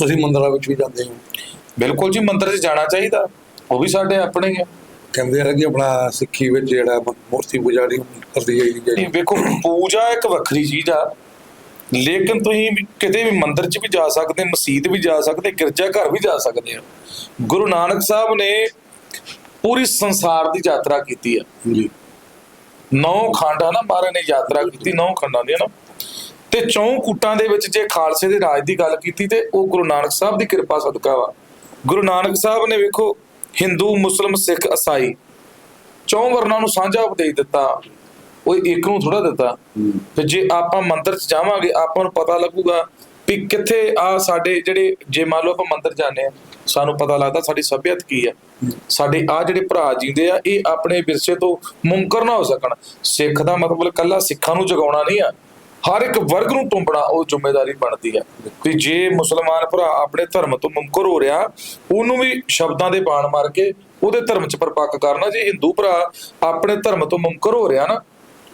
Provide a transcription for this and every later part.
ਤੁਸੀਂ ਮੰਦਰਾਂ ਵਿੱਚ ਵੀ ਜਾਂਦੇ ਹੋ। ਬਿਲਕੁਲ ਜੀ ਮੰਦਿਰ 'ਚ ਜਾਣਾ ਚਾਹੀਦਾ। ਉਹ ਵੀ ਸਾਡੇ ਆਪਣੇ ਹੀ ਆ। ਕਹਿੰਦੇ ਆ ਕਿ ਆਪਣਾ ਸਿੱਖੀ ਵਿੱਚ ਜਿਹੜਾ ਮੂਰਤੀ ਪੂਜਾ ਨਹੀਂ ਕਰਦੀ ਨਹੀਂ ਜਿਹੜੀ ਵੇਖੋ ਪੂਜਾ ਇੱਕ ਵੱਖਰੀ ਚੀਜ਼ ਆ। ਲੇਕਿਨ ਤੁਸੀਂ ਕਿਤੇ ਵੀ ਮੰਦਿਰ 'ਚ ਵੀ ਜਾ ਸਕਦੇ ਮਸਜਿਦ ਵੀ ਜਾ ਸਕਦੇ ਗਿਰਜਾ ਘਰ ਵੀ ਜਾ ਸਕਦੇ ਆ। ਗੁਰੂ ਨਾਨਕ ਸਾਹਿਬ ਨੇ ਪੂਰੀ ਸੰਸਾਰ ਦੀ ਯਾਤਰਾ ਕੀਤੀ ਆ। ਜੀ। ਨੌ ਖੰਡ ਆ ਨਾ ਮਹਾਰਾਜ ਨੇ ਯਾਤਰਾ ਕੀਤੀ ਨੌ ਖੰਡਾਂ ਦੀ ਨਾ? ਤੇ ਚੌਂ ਕੂਟਾਂ ਦੇ ਵਿੱਚ ਜੇ ਖਾਲਸੇ ਦੇ ਰਾਜ ਦੀ ਗੱਲ ਕੀਤੀ ਤੇ ਉਹ ਗੁਰੂ ਨਾਨਕ ਸਾਹਿਬ ਦੀ ਕਿਰਪਾ ਸਦਕਾ ਵਾ। ਗੁਰੂ ਨਾਨਕ ਸਾਹਿਬ ਨੇ ਵੇਖੋ ਹਿੰਦੂ, ਮੁਸਲਮ, ਸਿੱਖ ਈਸਾਈ ਚੌਂ ਵਰਨਾਂ ਨੂੰ ਸਾਂਝਾ ਉਪਦੇਸ਼ ਦਿੱਤਾ। ਉਹ ਇੱਕ ਨੂੰ ਥੋੜਾ ਦਿੱਤਾ। ਤੇ ਜੇ ਆਪਾਂ ਮੰਦਿਰ 'ਚ ਜਾਵਾਂਗੇ, ਆਪਾਂ ਨੂੰ ਪਤਾ ਲੱਗੂਗਾ ਵੀ ਕਿੱਥੇ ਆ ਸਾਡੇ ਜਿਹੜੇ, ਜੇ ਮੰਨ ਲਓ ਆਪਾਂ ਮੰਦਿਰ ਜਾਂਦੇ ਆ ਸਾਨੂੰ ਪਤਾ ਲੱਗਦਾ ਸਾਡੀ ਸਭਿਅਤ ਕੀ ਆ। ਸਾਡੇ ਆ ਜਿਹੜੇ ਭਰਾ ਜੀਂਦੇ ਆ, ਇਹ ਆਪਣੇ ਵਿਰਸੇ ਤੋਂ ਮੁਨਕਰ ਨਾ ਹੋ ਸਕਣ। ਸਿੱਖ ਦਾ ਮਤਲਬ ਕੱਲਾ ਸਿੱਖਾਂ ਨੂੰ ਜਗਾਉਣਾ ਨਹੀਂ ਆ। ਹਰ ਇੱਕ ਵਰਗ ਨੂੰ ਟੁੰਬਣਾ ਉਹ ਜ਼ਿੰਮੇਵਾਰੀ ਬਣਦੀ ਹੈ। ਕਿ ਜੇ ਮੁਸਲਮਾਨ ਭਰਾ ਆਪਣੇ ਧਰਮ ਤੋਂ ਮੁਨਕਰ ਹੋ ਰਿਹਾ, ਉਹਨੂੰ ਵੀ ਸ਼ਬਦਾਂ ਦੇ ਬਾਣ ਮਾਰ ਕੇ ਉਹਦੇ ਧਰਮ 'ਚ ਪਰਪੱਕ ਕਰਨਾ, ਜੇ ਹਿੰਦੂ ਭਰਾ ਆਪਣੇ ਧਰਮ ਤੋਂ ਮੁਨਕਰ ਹੋ ਰਿਹਾ ਨਾ,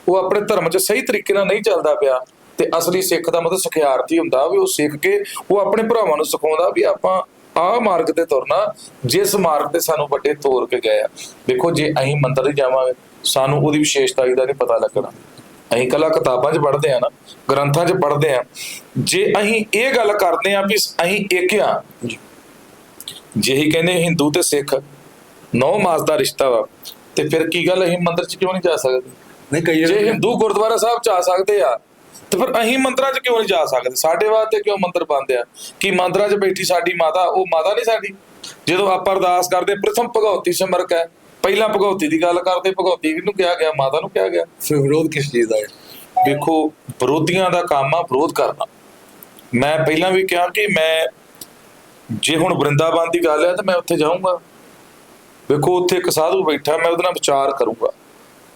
ਉਹ ਆਪਣੇ ਧਰਮ 'ਚ ਸਹੀ ਤਰੀਕੇ ਨਾਲ ਨਹੀਂ ਚੱਲਦਾ ਪਿਆ, ਤੇ ਅਸਲੀ ਸਿੱਖ ਦਾ ਮਤਲਬ ਸਿਖਿਆਰਥੀ ਹੁੰਦਾ ਵੀ ਉਹ ਸਿੱਖ ਕੇ ਉਹ ਆਪਣੇ ਭਰਾਵਾਂ ਨੂੰ ਸਿਖਾਉਂਦਾ ਵੀ ਆਪਾਂ ਆਹ ਮਾਰਗ ਤੇ ਤੁਰਨਾ, ਜਿਸ ਮਾਰਗ ਤੇ ਸਾਨੂੰ ਵੱਡੇ ਤੋਰ ਕੇ ਗਏ ਆ। ਦੇਖੋ, ਜੇ ਅਸੀਂ ਮੰਦਰ ਹੀ ਜਾਵਾਂਗੇ, ਸਾਨੂੰ ਉਹਦੀ ਵਿਸ਼ੇਸ਼ਤਾ ਦਾ ਨਹੀਂ ਪਤਾ ਲੱਗਣਾ। ਅਸੀਂ ਕੱਲਾ ਕਿਤਾਬਾਂ 'ਚ ਪੜ੍ਹਦੇ ਆ ਨਾ ਗ੍ਰੰਥਾਂ 'ਚ ਪੜ੍ਹਦੇ ਆ ਜੇ ਅਸੀਂ ਇਹ ਗੱਲ ਕਰਦੇ ਆ ਵੀ ਅਸੀਂ ਇੱਕ ਆ ਜੇ ਹੀ ਕਹਿੰਦੇ ਹਿੰਦੂ ਤੇ ਸਿੱਖ ਨੌ ਮਾਸ ਦਾ ਰਿਸ਼ਤਾ ਵਾ ਤੇ ਫਿਰ ਕੀ ਗੱਲ ਅਸੀਂ ਮੰਦਰ 'ਚ ਕਿਉਂ ਨਹੀਂ ਜਾ ਸਕਦੇ? ਨਹੀਂ ਕਈ ਜੇ ਹਿੰਦੂ ਗੁਰਦੁਆਰਾ ਸਾਹਿਬ ਚ ਆ ਸਕਦੇ ਆ ਤੇ ਫਿਰ ਅਸੀਂ ਮੰਦਰਾਂ 'ਚ ਕਿਉਂ ਨਹੀਂ ਜਾ ਸਕਦੇ? ਸਾਡੇ ਵਾਸਤੇ ਕਿਉਂ ਮੰਦਰ ਬੰਦ ਆ? ਕਿ ਮੰਦਰਾਂ 'ਚ ਬੈਠੀ ਸਾਡੀ ਮਾਤਾ ਉਹ ਮਾਤਾ ਨਹੀਂ ਸਾਡੀ? ਜਦੋਂ ਆਪਾਂ ਅਰਦਾਸ ਕਰਦੇ ਪ੍ਰਥਮ ਭਗਉਤੀ ਸਿਮਰਕ ਹੈ ਪਹਿਲਾਂ ਭਗਉਤੀ ਦੀ ਗੱਲ ਕਰਦੇ ਭਗਉਤੀ ਨੂੰ ਕਿਹਾ ਗਿਆ? ਮਾਤਾ ਨੂੰ ਕਿਹਾ ਗਿਆ। ਫਿਰ ਵਿਰੋਧ ਕਿਸ ਚੀਜ਼ ਦਾ ਹੈ? ਵੇਖੋ ਵਿਰੋਧੀਆਂ ਦਾ ਕੰਮ ਆ ਵਿਰੋਧ ਕਰਨਾ। ਮੈਂ ਪਹਿਲਾਂ ਵੀ ਕਿਹਾ ਕਿ ਮੈਂ ਜੇ ਹੁਣ ਬ੍ਰਿੰਦਾਵਨ ਦੀ ਗੱਲ ਹੈ ਤਾਂ ਮੈਂ ਉੱਥੇ ਜਾਊਂਗਾ। ਵੇਖੋ ਉੱਥੇ ਇੱਕ ਸਾਧੂ ਬੈਠਾ ਮੈਂ ਉਹਦੇ ਨਾਲ ਵਿਚਾਰ ਕਰੂੰਗਾ।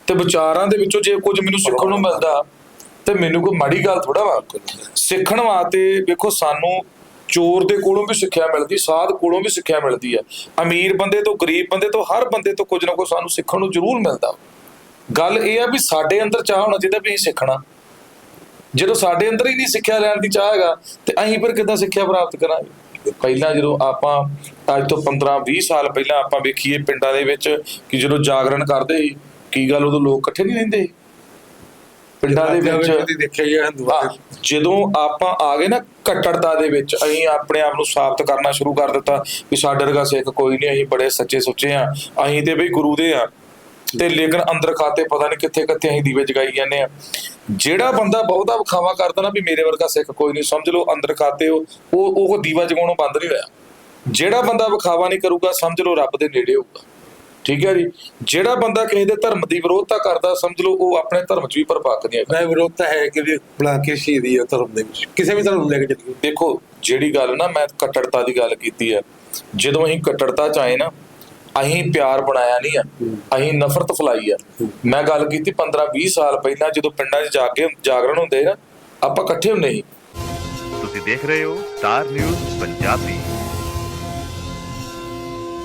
ਤੇ ਵਿਚਾਰਾਂ ਦੇ ਵਿੱਚੋਂ ਜੇ ਕੁਝ ਮੈਨੂੰ ਸਿੱਖਣ ਨੂੰ ਮਿਲਦਾ ਤੇ ਮੈਨੂੰ ਕੋਈ ਮਾੜੀ ਗੱਲ ਥੋੜਾ ਵਾ ਸਿੱਖਣ ਵਾਸਤੇ ਵੇਖੋ ਸਾਨੂੰ ਚੋਰ ਦੇ ਕੋਲੋਂ ਵੀ ਸਿੱਖਿਆ ਮਿਲਦੀ, ਸਾਧ ਕੋਲੋਂ ਵੀ ਸਿੱਖਿਆ ਮਿਲਦੀ ਹੈ। ਅਮੀਰ ਬੰਦੇ ਤੋਂ, ਗਰੀਬ ਬੰਦੇ ਤੋਂ, ਹਰ ਬੰਦੇ ਤੋਂ ਕੁਝ ਨਾ ਕੁਝ ਸਾਨੂੰ ਸਿੱਖਣ ਨੂੰ ਜ਼ਰੂਰ ਮਿਲਦਾ। ਗੱਲ ਇਹ ਆ ਵੀ ਸਾਡੇ ਅੰਦਰ ਚਾਹ ਹੋਣਾ ਚਾਹੀਦਾ ਵੀ ਅਸੀਂ ਸਿੱਖਣਾ। ਜਦੋਂ ਸਾਡੇ ਅੰਦਰ ਹੀ ਨਹੀਂ ਸਿੱਖਿਆ ਲੈਣ ਦੀ ਚਾਹ ਹੈਗਾ, ਤੇ ਅਸੀਂ ਫਿਰ ਕਿੱਦਾਂ ਸਿੱਖਿਆ ਪ੍ਰਾਪਤ ਕਰਾਂਗੇ? ਪਹਿਲਾਂ ਜਦੋਂ ਆਪਾਂ, ਅੱਜ ਤੋਂ 15 20 ਸਾਲ ਪਹਿਲਾਂ ਆਪਾਂ ਵੇਖੀਏ ਪਿੰਡਾਂ ਦੇ ਵਿੱਚ ਕਿ ਜਦੋਂ ਜਾਗਰਣ ਕਰਦੇ ਸੀ, ਕੀ ਗੱਲ ਉਦੋਂ ਲੋਕ ਇਕੱਠੇ ਨਹੀਂ ਰਹਿੰਦੇ ਸੀ? ਪਿੰਡਾਂ ਦੇ ਵਿੱਚ ਦੇਖਿਆ ਹੀ ਹੈ ਹਿੰਦੂਆਂ ਜਦੋਂ ਆਪਾਂ ਆ ਗਏ ਨਾ ਕੱਟੜਤਾ ਦੇ ਵਿੱਚ ਅਸੀਂ ਆਪਣੇ ਆਪ ਨੂੰ ਸਾਬਤ ਕਰਨਾ ਸ਼ੁਰੂ ਕਰ ਦਿੱਤਾ ਵੀ ਸਾਡੇ ਵਰਗਾ ਸਿੱਖ ਕੋਈ ਨਹੀਂ ਅਸੀਂ ਬੜੇ ਸੱਚੇ ਸੁੱਚੇ ਆ ਅਸੀਂ ਤੇ ਬਈ ਗੁਰੂ ਦੇ ਆ ਤੇ ਲੇਕਿਨ ਅੰਦਰ ਖਾਤੇ ਪਤਾ ਨਹੀਂ ਕਿੱਥੇ ਕਿੱਥੇ ਅਸੀਂ ਦੀਵੇ ਜਗਾਈ ਜਾਂਦੇ ਆ ਜਿਹੜਾ ਬੰਦਾ ਬਹੁਤਾ ਵਿਖਾਵਾ ਕਰਦਾ ਨਾ ਵੀ ਮੇਰੇ ਵਰਗਾ ਸਿੱਖ ਕੋਈ ਨਹੀਂ ਸਮਝ ਲਓ ਅੰਦਰ ਖਾਤੇ ਉਹ ਉਹ ਦੀਵਾ ਜਗਾਉਣੋਂ ਬੰਦ ਨਹੀਂ ਹੋਇਆ। ਜਿਹੜਾ ਬੰਦਾ ਵਿਖਾਵਾ ਨਹੀਂ ਕਰੂਗਾ ਸਮਝ ਲਓ ਰੱਬ ਦੇ ਨੇੜੇ ਹੋਊਗਾ। ਠੀਕ ਹੈ ਜੀ? ਜਿਹੜਾ ਬੰਦਾ ਕਿਸੇ ਦੇ ਧਰਮ ਦੀ ਵਿਰੋਧਤਾ ਕਰਦਾ ਸਮਝ ਲਓ ਉਹ ਆਪਣੇ ਧਰਮ 'ਚ ਵੀ ਪਰਪੱਕ ਨਹੀਂ ਹੈਗਾ। ਮੈਂ ਵਿਰੋਧ ਤਾਂ ਹੈ ਕਿ ਵੀ ਬਣਾ ਕੇ ਸ਼ਹੀਦੀ ਹੈ ਧਰਮ ਦੇ ਵਿੱਚ। ਕਿਸੇ ਵੀ ਧਰਮ ਨੂੰ ਲੈ ਕੇ ਚੱਲੀਏ। ਦੇਖੋ ਜਿਹੜੀ ਗੱਲ ਨਾ ਮੈਂ ਕੱਟੜਤਾ ਦੀ ਗੱਲ ਕੀਤੀ ਹੈ ਜਦੋਂ ਅਸੀਂ ਕੱਟੜਤਾ ਚ ਆਏ ਨਾ ਅਸੀਂ ਪਿਆਰ ਬਣਾਇਆ ਨਹੀਂ ਆ ਅਸੀਂ ਨਫ਼ਰਤ ਫਲਾਈ ਆ। ਮੈਂ ਗੱਲ ਕੀਤੀ 15 20 ਸਾਲ ਪਹਿਲਾਂ ਜਦੋਂ ਪਿੰਡਾਂ 'ਚ ਜਾ ਕੇ ਜਾਗਰਣ ਹੁੰਦੇ ਨਾ ਆਪਾਂ ਇਕੱਠੇ ਹੁੰਦੇ ਸੀ। ਤੁਸੀਂ ਦੇਖ ਰਹੇ ਹੋ ਸਟਾਰ ਨਿਊਜ਼ ਪੰਜਾਬੀ।